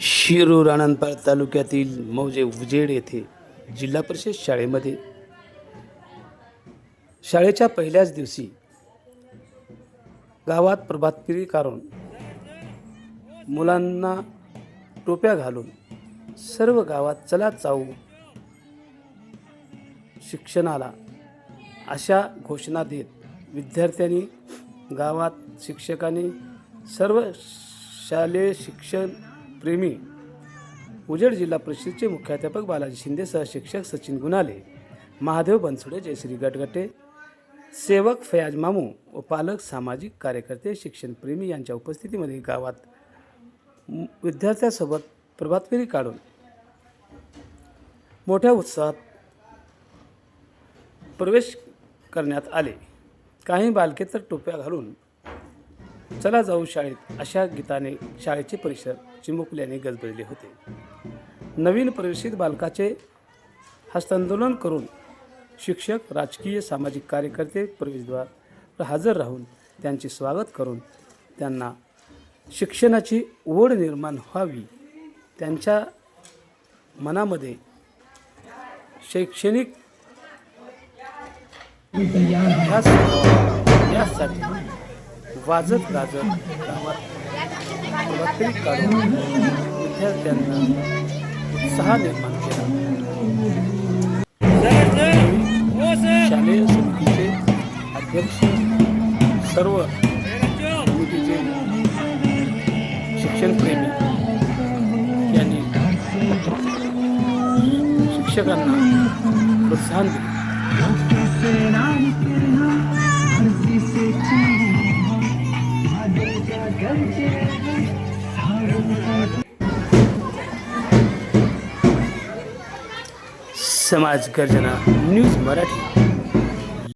शिरूर आनंदपाळ तालुक्यातील मौजे उजेड येथे जिल्हा परिषद शाळेमध्ये शाळेच्या पहिल्याच दिवशी गावात प्रभातफिरी काढून मुलांना टोप्या घालून सर्व गावात चला चाऊ शिक्षणाला अशा घोषणा देत विद्यार्थ्यांनी गावात शिक्षकांनी सर्व शालेय शिक्षण प्रेमी उजेड जिल्हा परिषदेचे मुख्याध्यापक बालाजी शिंदेसह शिक्षक सचिन गुणाले महादेव बनसोडे जयश्री गटगटे सेवक फयाज मामू व पालक सामाजिक कार्यकर्ते शिक्षणप्रेमी यांच्या उपस्थितीमध्ये गावात विद्यार्थ्यासोबत विद्यार्थ्यांसोबत प्रभातफेरी काढून मोठ्या उत्साहात प्रवेश करण्यात आले. काही बालके तर टोप्या घालून चला जाऊ शाळेत अशा गीताने शाळेचे परिसर चिमुकल्याने गजबजले होते. नवीन प्रवेशित बालकाचे हस्तांदोलन करून शिक्षक राजकीय सामाजिक कार्यकर्ते प्रवेशद्वार हजर राहून त्यांचे स्वागत करून त्यांना शिक्षणाची ओढ निर्माण व्हावी त्यांच्या मनामध्ये शैक्षणिक यासाठी वाजत गाजत गावात रात्री काढून विद्यार्थ्यांना उत्साह निर्माण केला. शालेय समितीचे अध्यक्ष सर्व समितीचे शिक्षणप्रेमी यांनी शिक्षकांना प्रोत्साहन दिले. समाज गर्जना न्यूज मराठी.